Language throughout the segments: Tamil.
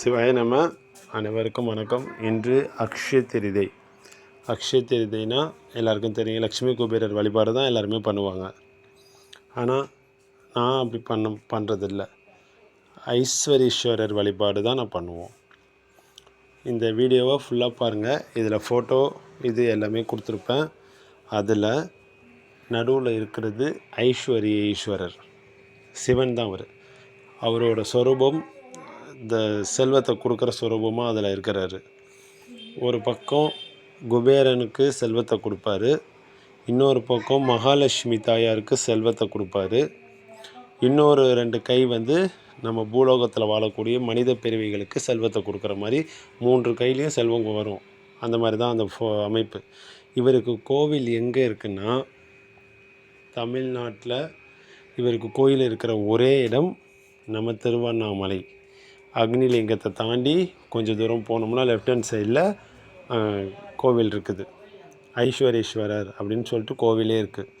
சிவாய நம. அனைவருக்கும் வணக்கம். இன்று அக்ஷய தெரிதை. அக்ஷய திருதைனா எல்லாருக்கும் தெரியும். லக்ஷ்மி குபேரர் வழிபாடு தான் எல்லாருமே பண்ணுவாங்க. ஆனால் நான் அப்படி பண்ண பண்ணுறதில்ல ஐஸ்வரீஸ்வரர் வழிபாடு தான் நான் பண்ணுவோம். இந்த வீடியோவை ஃபுல்லாக பாருங்கள் இதில் ஃபோட்டோ இது எல்லாமே கொடுத்துருப்பேன். அதில் நடுவில் இருக்கிறது ஐஸ்வரிய ஈஸ்வரர் சிவன் தான் அவர். அவரோட சொரூபம் இந்த செல்வத்தை கொடுக்குற சுரூபமாக அதில் இருக்கிறாரு. ஒரு பக்கம் குபேரனுக்கு செல்வத்தை கொடுப்பாரு. இன்னொரு பக்கம் மகாலட்சுமி தாயாருக்கு செல்வத்தை கொடுப்பாரு. இன்னொரு ரெண்டு கை வந்து நம்ம பூலோகத்தில் வாழக்கூடிய மனித பிறவிகளுக்கு செல்வத்தை கொடுக்குற மாதிரி மூன்று கையிலையும் செல்வம் வரும். அந்த மாதிரி தான் அந்த ஃபோ அமைப்பு. இவருக்கு கோவில் எங்கே இருக்குன்னா தமிழ்நாட்டில் இவருக்கு கோயில் இருக்கிற ஒரே இடம் நம்ம திருவண்ணாமலை. அக்னிலிங்கத்தை தாண்டி கொஞ்சம் தூரம் போனோம்னா லெஃப்ட் ஹேண்ட் சைடில் கோவில் இருக்குது. ஐஸ்வரேஸ்வரர் அப்படின்னு சொல்லிட்டு கோவிலே இருக்குது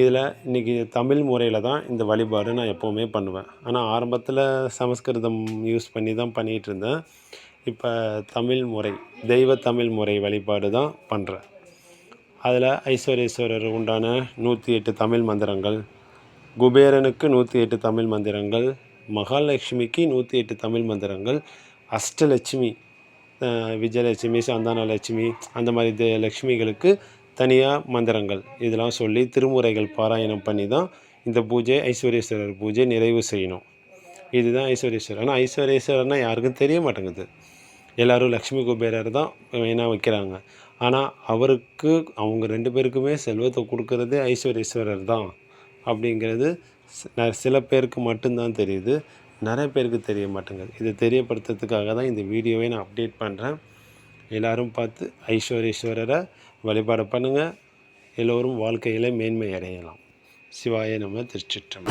இதில் இன்றைக்கி தமிழ் முறையில் தான் இந்த வழிபாடு நான் எப்போவுமே பண்ணுவேன். ஆனால் ஆரம்பத்தில் சமஸ்கிருதம் யூஸ் பண்ணி தான் பண்ணிகிட்டு இருந்தேன். இப்போ தமிழ் முறை தெய்வ தமிழ் முறை வழிபாடு தான் பண்ணுறேன் அதில் ஐஸ்வரேஸ்வரர் உண்டான நூற்றி எட்டு தமிழ் மந்திரங்கள் குபேரனுக்கு நூற்றி எட்டு தமிழ் மந்திரங்கள் மகாலட்சுமிக்கு நூற்றி எட்டு தமிழ் மந்திரங்கள். அஷ்டலட்சுமி விஜயலட்சுமி சந்தானலட்சுமி அந்த மாதிரி லட்சுமிகளுக்கு தனியாக மந்திரங்கள். இதெல்லாம் சொல்லி திருமுறைகள் பாராயணம் பண்ணி தான் இந்த பூஜை ஐஸ்வரேஸ்வரர் பூஜை நிறைவு செய்யணும். இதுதான் ஐஸ்வர்யேஸ்வரர் ஆனால் ஐஸ்வரேஸ்வரர்னா யாருக்கும் தெரிய மாட்டேங்குது. எல்லோரும் லக்ஷ்மி குபேரர் தான் மெயினாக வைக்கிறாங்க. ஆனால் அவருக்கு அவங்க ரெண்டு பேருக்குமே செல்வத்தை கொடுக்கறது ஐஸ்வரேஸ்வரர் தான். அப்படிங்கிறது சில பேருக்கு மட்டும்தான் தெரியுது. நிறைய பேருக்கு தெரிய மாட்டேங்குது. இதை தெரியப்படுத்துறதுக்காக தான் இந்த வீடியோவை நான் அப்டேட் பண்ணுறேன் எல்லோரும் பார்த்து ஐஸ்வரீஸ்வரரை வழிபாடு பண்ணுங்கள் எல்லோரும் வாழ்க்கையில் மேன்மை அடையலாம். சிவாய நம்ம திருச்சிற்றம்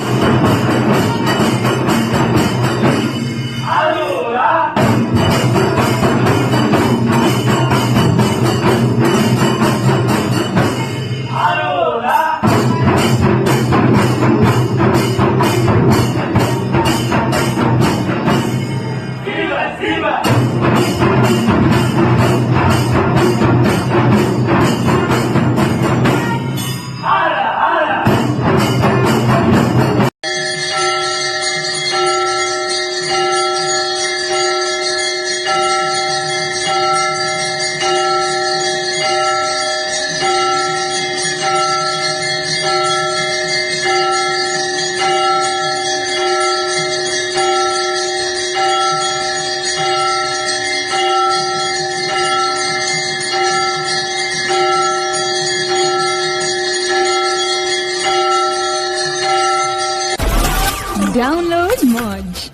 Download Modge.